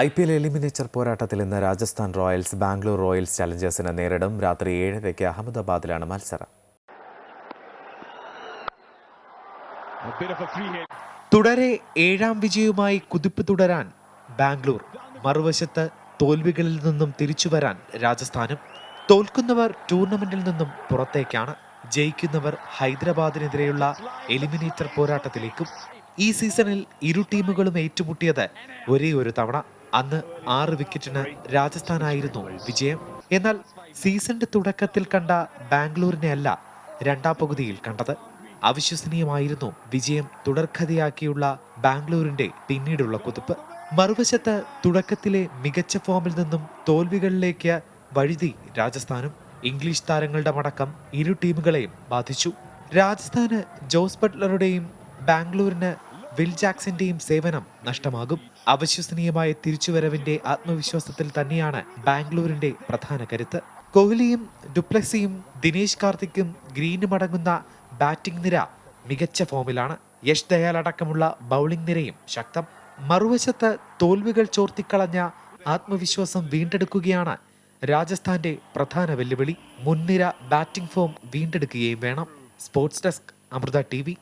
I P L eliminator പോരാട്ടത്തിൽ ഇന്ന് Rajasthan Royals Bangalore Royals ചലഞ്ചേഴ്സിനെ നേരിടും. രാത്രി ഏഴരയ്ക്ക് അഹമ്മദാബാദിലാണ് മത്സരം. തുടരെ ഏഴാം വിജയവുമായി കുതിപ്പ് തുടരാൻ ബാംഗ്ലൂർ. മറുവശത്ത് തോൽവികളിൽ നിന്നും തിരിച്ചു വരാൻ രാജസ്ഥാനും. തോൽക്കുന്നവർ ടൂർണമെന്റിൽ നിന്നും പുറത്തേക്കാണ്. ജയിക്കുന്നവർ ഹൈദരാബാദിനെതിരെയുള്ള എലിമിനേറ്റർ പോരാട്ടത്തിലേക്കും ഈ സീസണിൽ ഇരു ടീമുകളും ഏറ്റുമുട്ടിയത് ഒരേ ഒരു തവണ. അന്ന് ആറ് വിക്കറ്റിന് രാജസ്ഥാനായിരുന്നു വിജയം. എന്നാൽ സീസണിന്റെ തുടക്കത്തിൽ കണ്ട ബാംഗ്ലൂരിനെ അല്ല രണ്ടാം പകുതിയിൽ കണ്ടത്. അവിശ്വസനീയമായിരുന്നു വിജയം തുടർക്കഥയാക്കിയുള്ള ബാംഗ്ലൂരിന്റെ പിന്നീടുള്ള കുതിപ്പ്. മറുവശത്ത് തുടക്കത്തിലെ മികച്ച ഫോമിൽ നിന്നും തോൽവികളിലേക്ക് വഴുതി രാജസ്ഥാനും ഇംഗ്ലീഷ് താരങ്ങളുടെ മടക്കം ഇരു ടീമുകളെയും ബാധിച്ചു. രാജസ്ഥാന് ജോസ് ബട്ട്ലറുടെയും ബാംഗ്ലൂരിന് വിൽ ജാക്സന്റെയും സേവനം നഷ്ടമാകും. അവിശ്വസനീയമായ തിരിച്ചുവരവിന്റെ ആത്മവിശ്വാസത്തിൽ തന്നെയാണ് ബാംഗ്ലൂരിന്റെ പ്രധാന കരുത്ത്. കോഹ്ലിയും ഡുപ്ലക്സിയും ദിനേശ് കാർത്തിക്കും ഗ്രീനും അടങ്ങുന്ന ബാറ്റിംഗ് നിര മികച്ച ഫോമിലാണ്. യശ് ദയാൽ അടക്കമുള്ള ബൗളിംഗ് നിരയും ശക്തം. മറുവശത്ത് തോൽവികൾ ചോർത്തിക്കളഞ്ഞ ആത്മവിശ്വാസം വീണ്ടെടുക്കുകയാണ് രാജസ്ഥാന്റെ പ്രധാന വെല്ലുവിളി. മുൻനിര ബാറ്റിംഗ് ഫോം വീണ്ടെടുക്കുകയും വേണം. Sports desk Amrita T